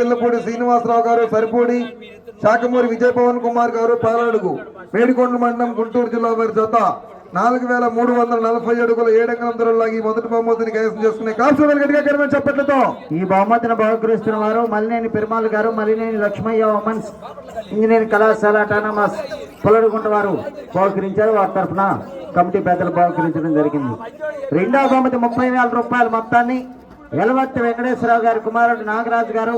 పిల్లపూడి శ్రీనివాసరావు గారు సరిపూడి శాఖమూరి విజయ పవన్ కుమార్ గారు పాలడుగు మేడికొండ మండలం గుంటూరు జిల్లా వారి జత. నాలుగు వేల మూడు వందల నలభై అడుగుల ఏడంగం దూరంలాగి మొదటి బహుమతిని కైవసం చేసుకునే కాల్సోవేలు గట్టిగా కరిమైన చెప్పట్లతో. ఈ బహుమతిని బహుకరిస్తున్న వారు మలినేని పెరుమాల్ గారు మలినేని లక్ష్మయ్య ఉమెన్స్ ఇంజనీరింగ్ కళాశాల అటానమస్ పొలడుగుంట వారు బహుకరించారు. వారి తరఫున కమిటీ పెద్దలు బహుకరించడం జరిగింది. రెండవ బహుమతి ముప్పై వేల రూపాయల మొత్తాన్ని ఎలవర్తి వెంకటేశ్వరరావు గారి కుమారుడు నాగరాజు గారు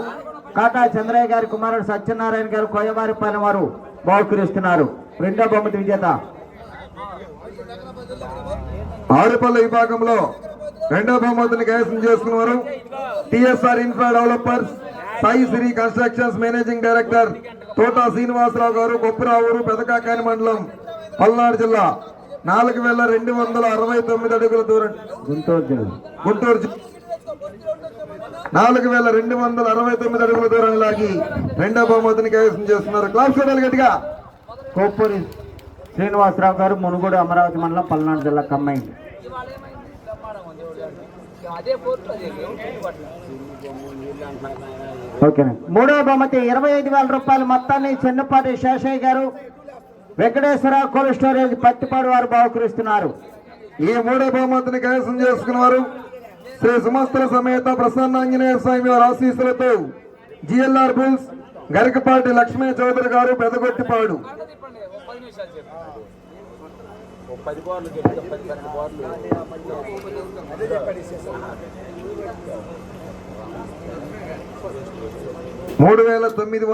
కాటా చంద్రయ్య గారి కుమారుడు సత్యనారాయణ గారు కోయవారిపాలెం వారు బహుకరిస్తున్నారు రెండో బహుమతి విజేత. ఆడపల్లి విభాగంలో రెండో బహుమతిని కైవసం చేసుకున్నారు TSR infra developers Sai Sri constructions managing director Thota Srinivasarao గారు కొప్పురావూరు పెదకాకాని మండలం పల్నాడు జిల్లా. నాలుగు వేల రెండు వందల అరవై తొమ్మిది అడుగుల దూరం గుంటూరు జిల్లా. గుంటూరు జిల్లా. నాలుగు వేల రెండు వందల అరవై తొమ్మిది అడుగుల దూరం లాగి రెండో బహుమతిని కైవసం చేస్తున్నారు. క్లాస్ గట్టిగా. కోపూరి శ్రీనివాసరావు గారు మునుగోడు అమరావతి మండలం పల్నాడు జిల్లా కమ్మైంది. ఓకేనండి మూడవ బహుమతి ఇరవై ఐదు వేల రూపాయల మొత్తాన్ని చెన్నపాటి శేషయ్య గారు వెంకటేశ్వర కోల్డ్ స్టోరేజ్ పత్తిపాడు వారు బహుకరిస్తున్నారు. ఈ మూడో బహుమతిని కైవసం చేసుకున్నారు శ్రీ సుమస్త్ర సమేత ప్రసన్నాంజనేయ స్వామి వారి ఆశీస్సులతో జిఎల్ఆర్ బుల్స్ గరికపాటి లక్ష్మీ చౌదరి గారు పెదగొట్టిపాడు. మూడు వేల తొమ్మిది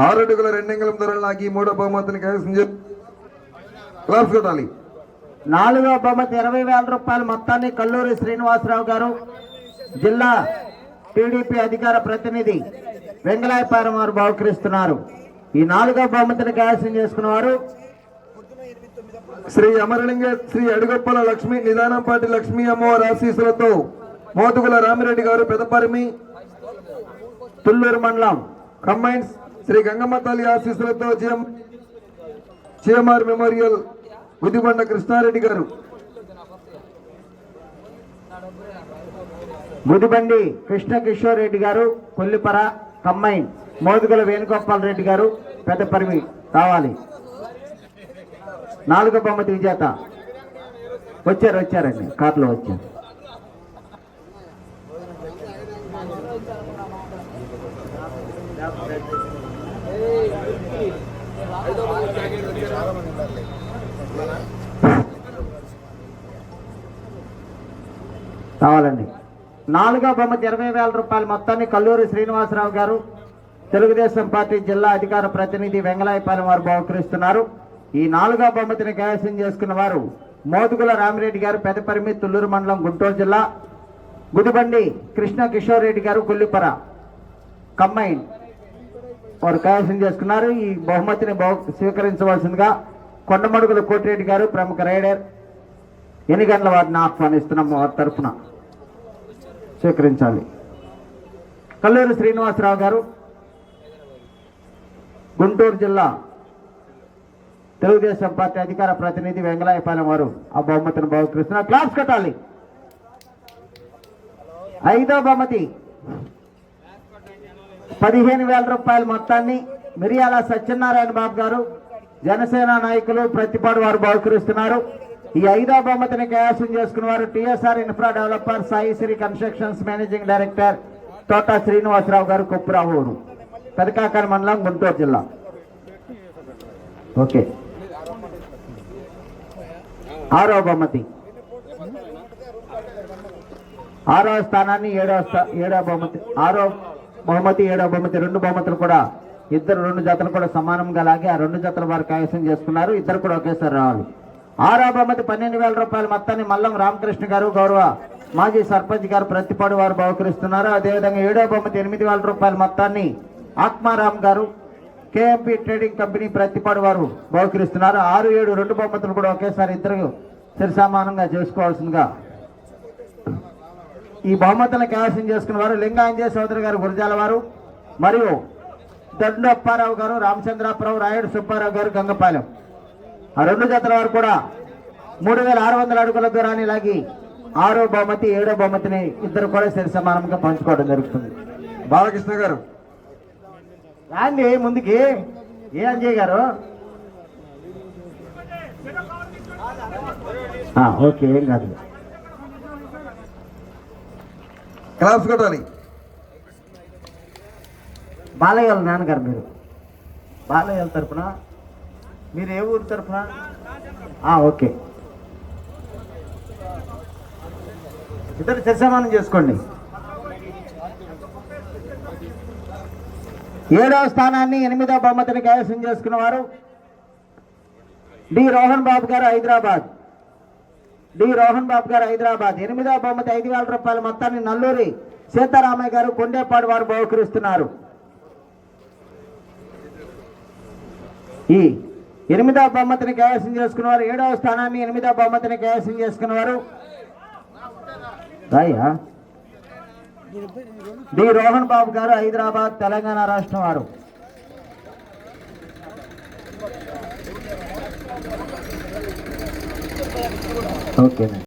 ఆరు అడుగుల రెండంగుల ధరలు నాకు ఈ మూడో బహుమతిని కైవసం చేసి నాలుగో నాలుగవ బహుమతి ఇరవై వేల రూపాయల మొత్తాన్ని కల్లూరి శ్రీనివాసరావు గారు జిల్లా టీడీపీ అధికార ప్రతినిధి వెంగళాయపారం వారు బహుకరిస్తున్నారు. ఈ నాలుగవ బహుమతిని కైవసం చేసుకున్నవారు శ్రీ అమరలింగ శ్రీ అడుగప్పల లక్ష్మి నిదానంపాటి లక్ష్మీ అమ్మవారి ఆశీస్సులతో మోతుగుల రామిరెడ్డి గారు పెదపరిమి తుళ్ళూరు మండలం కంబైన్స్ శ్రీ గంగమ్మ తల్లి ఆశీస్సులతో GM GMR memorial Gudibanda Krishnareddy గారు. ముదిబండి కృష్ణ కిషోర్ రెడ్డి గారు కొల్లిపర కమ్మైన్ మోదుగుల వేణుగోపాల్ రెడ్డి గారు పెద్దపరిమి రావాలి నాలుగో బహుమతి విజేత. వచ్చారు వచ్చారండి. కార్లో వచ్చారు. కావాలండి. నాలుగో బహుమతి ఇరవై వేల రూపాయల మొత్తాన్ని కల్లూరి శ్రీనివాసరావు గారు తెలుగుదేశం పార్టీ జిల్లా అధికార ప్రతినిధి వెంగళాయపాలెం వారు బహుకరిస్తున్నారు. ఈ నాలుగో బహుమతిని కైవసం చేసుకున్న వారు మోదుగుల రామిరెడ్డి గారు పెదపరిమి తుళ్ళూరు మండలం గుంటూరు జిల్లా గుడిబండి కృష్ణ కిషోర్ రెడ్డి గారు కొల్లిపర కమ్మైన్ వారు కైవసం చేసుకున్నారు. ఈ బహుమతిని బహు స్వీకరించవలసిందిగా కొండమడుగుల కోటిరెడ్డి గారు ప్రముఖ రైడర్ ఎన్నిగంటల వారిని ఆహ్వానిస్తున్నాము వారి తరఫున. స్వీకరించాలి కల్లూరు శ్రీనివాసరావు గారు గుంటూరు జిల్లా తెలుగుదేశం పార్టీ అధికార ప్రతినిధి వెంగళాయపాలెం వారు ఆ బహుమతిని బహుకరిస్తున్నారు. క్లాస్ కట్టాలి. ఐదో బహుమతి. పదిహేను వేల రూపాయల మొత్తాన్ని మిరియాల సత్యనారాయణ బాబు గారు జనసేన నాయకులు ప్రతిపాడు వారు బహుకరిస్తున్నారు. ఈ ఐదో బహుమతిని కైవసం చేసుకున్న వారు TSR infra developer Sai Sri constructions managing director Thota Srinivasarao గారు కొప్పురావూరు పెదకాకర మండలం గుంటూరు జిల్లా. ఓకే. ఆరో బహుమతి. ఆరో స్థానాన్ని ఏడో స్థా ఏడో బహుమతి ఆరో బహుమతి ఏడో బహుమతి రెండు బహుమతులు కూడా ఇద్దరు రెండు జతలు కూడా సమానంగా లాగి ఆ రెండు జతల వారు కైవసం చేసుకున్నారు. ఇద్దరు కూడా ఒకేసారి రావాలి. ఆరో బహుమతి పన్నెండు వేల రూపాయల మొత్తాన్ని మల్లం రామకృష్ణ గారు గౌరవ మాజీ సర్పంచ్ గారు ప్రతిపాడు వారు బహుకరిస్తున్నారు. అదేవిధంగా ఏడో బహుమతి ఎనిమిది వేల రూపాయల మొత్తాన్ని ఆత్మారాం గారు కేఎంపి ట్రేడింగ్ కంపెనీ ప్రతిపాడు వారు బహుకరిస్తున్నారు. ఆరు ఏడు రెండు బహుమతులు కూడా ఒకేసారి ఇద్దరు సరిసమానంగా చేసుకోవాల్సిందిగా ఈ బహుమతులను కైవసం చేసుకున్న వారు లింగాంజయ సోదరి గారు గురజాల వారు మరియు దండప్పారావు గారు రామచంద్రాపురావు రాయుడు సుబ్బారావు గారు గంగపాలెం. ఆ రెండు జతల వారు కూడా మూడు వేల ఆరు వందల అడుగుల దూరాన్ని లాగి ఆరో బహుమతి ఏడో బహుమతిని ఇద్దరు కూడా సరి సమానంగా పంచుకోవడం జరుగుతుంది. బాలకృష్ణ గారు. రాండి ముందుకి. ఏ అంజయ్ గారు? ఓకే ఏం కాదు. క్లాప్స్ కొట్టాలి. బాలయ్య వాళ్ళ నాన్నగారు మీరు. బాలయ్య వాళ్ళ తరపున మీరు ఏ ఊరు తరపున ఆ, ఓకే. ఇద్దరు చర్చమానం చేసుకోండి. ఏడవ స్థానాన్ని ఎనిమిదవ బహుమతిని కైవసం చేసుకున్న వారు డి రోహన్ బాబు గారు హైదరాబాద్. డి రోహన్ బాబు గారు హైదరాబాద్. ఎనిమిదవ బహుమతి ఐదు వేల రూపాయల మొత్తాన్ని నల్లూరి సీతారామయ్య గారు కొండేపాడు వారు బహుకరిస్తున్నారు. ఈ ఎనిమిదవ బహుమతిని కైవసం చేసుకున్నవారు ఏడవ స్థానాన్ని ఎనిమిదవ బహుమతిని కైవసం చేసుకున్నవారు. రాయ్యా? డి. రోహన్ బాబు గారు హైదరాబాద్ తెలంగాణ రాష్ట్రం వారు. ఓకే.